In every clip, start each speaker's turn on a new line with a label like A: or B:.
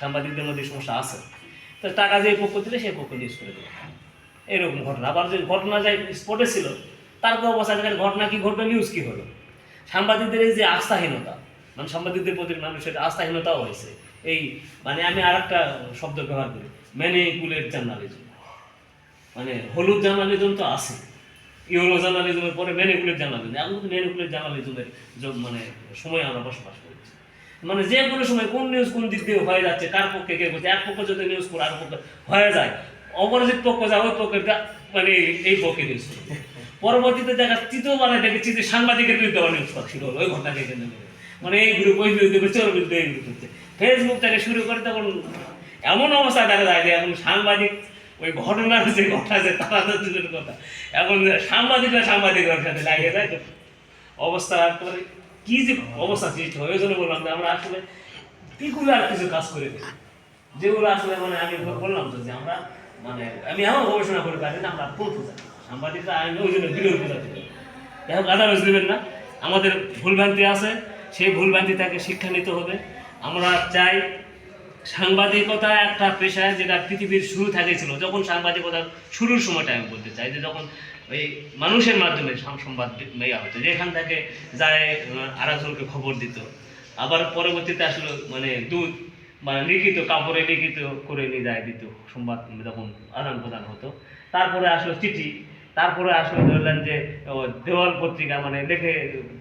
A: সাংবাদিকদের মধ্যে সমস্যা আছে। তো টাকা যে পক্ষ দিলে সেই পক্ষ নিউজ করে দেবে। এরকম ঘটনা। আবার যে ঘটনা যে স্পটে ছিল, তারপর অবস্থা দেখেন ঘটনা কি ঘটবে নিউজ কি হলো? সাংবাদিকদের এই যে আস্থাহীনতা মানে সাংবাদিকদের প্রতি মানুষের আস্থাহীনতাও হয়েছে। এই মানে আমি আর একটা শব্দ ব্যবহার করি ম্যানিকুলেট জার্নালিজম মানে হলুদ জার্নালিজম তো আছে ইউরো জার্নালিজমের পরে ম্যানিকুলেট জার্নালিজম এখন কিন্তু ম্যানিকুলেট জার্নালিজমের মানে সময় আমরা বসবাস করছি। মানে যে কোনো সময় কোন নিউজ কোন দিক দিয়ে হয়ে যাচ্ছে, কার পক্ষে কে করছে, এক পক্ষ যদি নিউজ করে আর পক্ষে হয়ে যায়, অপরাজিত পক্ষ যায়, ওই পক্ষের গা- মানে এই পক্ষে নিউজ করে। পরবর্তীতে দেখা তৃতীয়বারে দেখেছি যে সাংবাদিকের বিরুদ্ধে নিউজ করা শুরু হলো, ওই কেন্দ্র করে মানে এই গ্রুপ ওই বিরুদ্ধে করছে ওর বিরুদ্ধে, এই গ্রুপ করছে ফেসবুক থেকে শুরু করে তখন এমন অবস্থা দেখা যায় যে এখন সাংবাদিক, ওই ঘটনার যে ঘটনা আছে, তারা তো দূরের কথা। এখন সাংবাদিকরা সাংবাদিকদের সাথে লাগে যায় তো অবস্থা একেবারে কি যে অবস্থা সৃষ্টি হয় ওই জন্য বললাম যে আমরা আসলে পিকুলার কিছু কাজ করে দিই। যেগুলো আসলে মানে আমি বললাম তো যে আমরা মানে আমি এমন গবেষণা করে পারি না আমরা পড়তে যাই সাংবাদিকরা আমি ওই জন্য বিরোধ বোঝাতে যাই যাই দেবেন না। আমাদের ভুলভ্রান্তি আছে, সেই ভুলভ্রান্তি তাকে শিক্ষা নিতে হবে। আমরা চাই সাংবাদিকতা একটা পেশা যেটা পৃথিবীর শুরু থেকেছিল যখন সাংবাদিকতা শুরুর সময়টা আমি বলতে চাই যে যখন ওই মানুষের মাধ্যমে সংবাদ নেওয়া হতো যেখান থেকে যায় আহ, আরেকজনকে খবর দিত। আবার পরবর্তীতে আসলে মানে দুধ মানে লিখিত কাপড়ে লিখিত করে নিয়ে যায় দিত সংবাদ যখন আদান প্রদান হতো। তারপরে আসলো চিঠি তারপরে আসলে ধরলেন যে দেওয়াল পত্রিকা মানে লেখে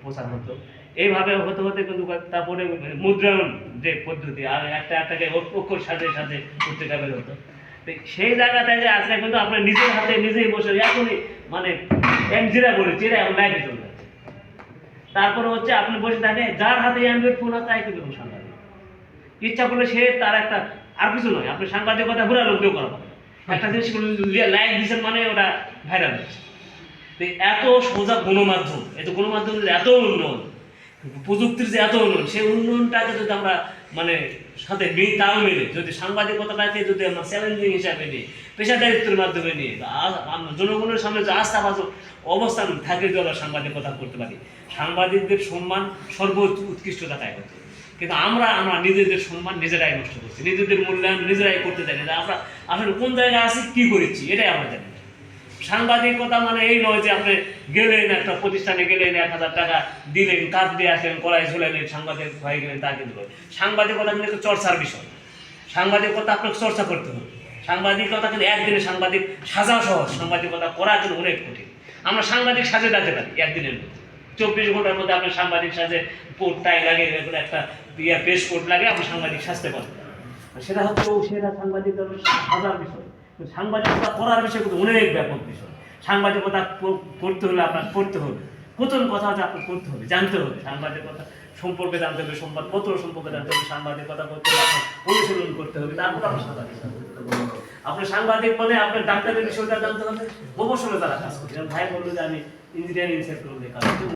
A: প্রচার হতো। এইভাবে হতে হতে কিন্তু তারপরে মুদ্রায়ন যে পদ্ধতি আর একটা একটাকে অক্ষ- অক্ষর সাজে সাথে পত্রিকা বের হতো। সেই জায়গাটায় যে আজকে কিন্তু আপনার নিজের হাতে নিজেই বসে এখনই মানে এক জিরা বলে জিরা এখন লাইফে চলে যাচ্ছে তারপরে হচ্ছে আপনি বসে থাকে যার হাতে অ্যান্ড্রয়েড ফোন আছে, তাই কিন্তু সাংবাদিক ইচ্ছা করলে সে তার একটা, আর কিছু নয়, আপনি সাংবাদিকতা ঘুরা লোক কেউ করা একটা জিনিস লাইক দিচ্ছেন মানে ওটা ভাইরাল হচ্ছে। এত সোজা গণমাধ্যম, এত গণমাধ্যম এত উন্নয়ন। প্রযুক্তির যে এত উন্নয়ন, সেই উন্নয়নটাকে যদি আমরা মানে সাথে মিল তাল মেলে, যদি সাংবাদিকতাটাকে যদি আমরা চ্যালেঞ্জিং হিসাবে নিই, পেশাদারিত্বের মাধ্যমে আ- জনগণের সামনে যে আস্থাভাজন অবস্থান থাকে যদি আমরা সাংবাদিকতা করতে পারি, সাংবাদিকদের সম্মান সর্ব উৎকৃষ্টতাটাই হতো কিন্তু আমরা আমরা নিজেদের সম্মান নিজেরাই নষ্ট করছি, নিজেদের মূল্যায়ন নিজেরাই করতে জানি না, আমরা আসলে কোন জায়গায় আছি, কী করেছি, এটাই আমরা জানি। সাংবাদিকতা মানে এই নয় যে আপনি গেলেন একটা প্রতিষ্ঠানে গেলেন, এক হাজার টাকা দিলেন, কাজ দিয়ে আসলেন কড়াই ঝুলাইলেন সাংবাদিক হয়ে গেলেন, তা কিন্তু। সাংবাদিকতা কিন্তু চর্চার বিষয়। সাংবাদিকতা আপনাকে চর্চা করতে হবে। সাংবাদিকতা কিন্তু একদিনে সাংবাদিক সাজা সহজ সাংবাদিকতা করা কিন্তু অনেক কঠিন। আমরা সাংবাদিক সাজে যেতে পারি একদিনের মধ্যে। চব্বিশ ঘণ্টার মধ্যে আপনি সাংবাদিক সাজে কোট, টাই লাগে একটা ইয়া পেশ কোট লাগে আপনি সাংবাদিক সাজতে পারেন সেটা হচ্ছে সেটা সাংবাদিকতার সাজার বিষয়। সাংবাদিকতা করার বিষয় কিন্তু অনেক ব্যাপক বিষয় সাংবাদিকতা করতে হলে আপনার পড়তে হবে। প্রথম কথা হচ্ছে আপনার করতে হবে, জানতে হবে। সাংবাদিকতা সম্পর্কে জানতে হবে সংবাদপত্র সম্পর্কে জানতে হবে, সাংবাদিকতা করতে আপনার অনুশীলন করতে হবে। তারপর আপনার সাংবাদিকতা করতে হবে। আপনি সাংবাদিক মানে আপনার ডাক্তারের বিষয়টা জানতে হবে। গবেষণা দ্বারা কাজ করছেন, ভাই বলল যে আমি ইঞ্জিনিয়ারিং সেক্টরে কাজ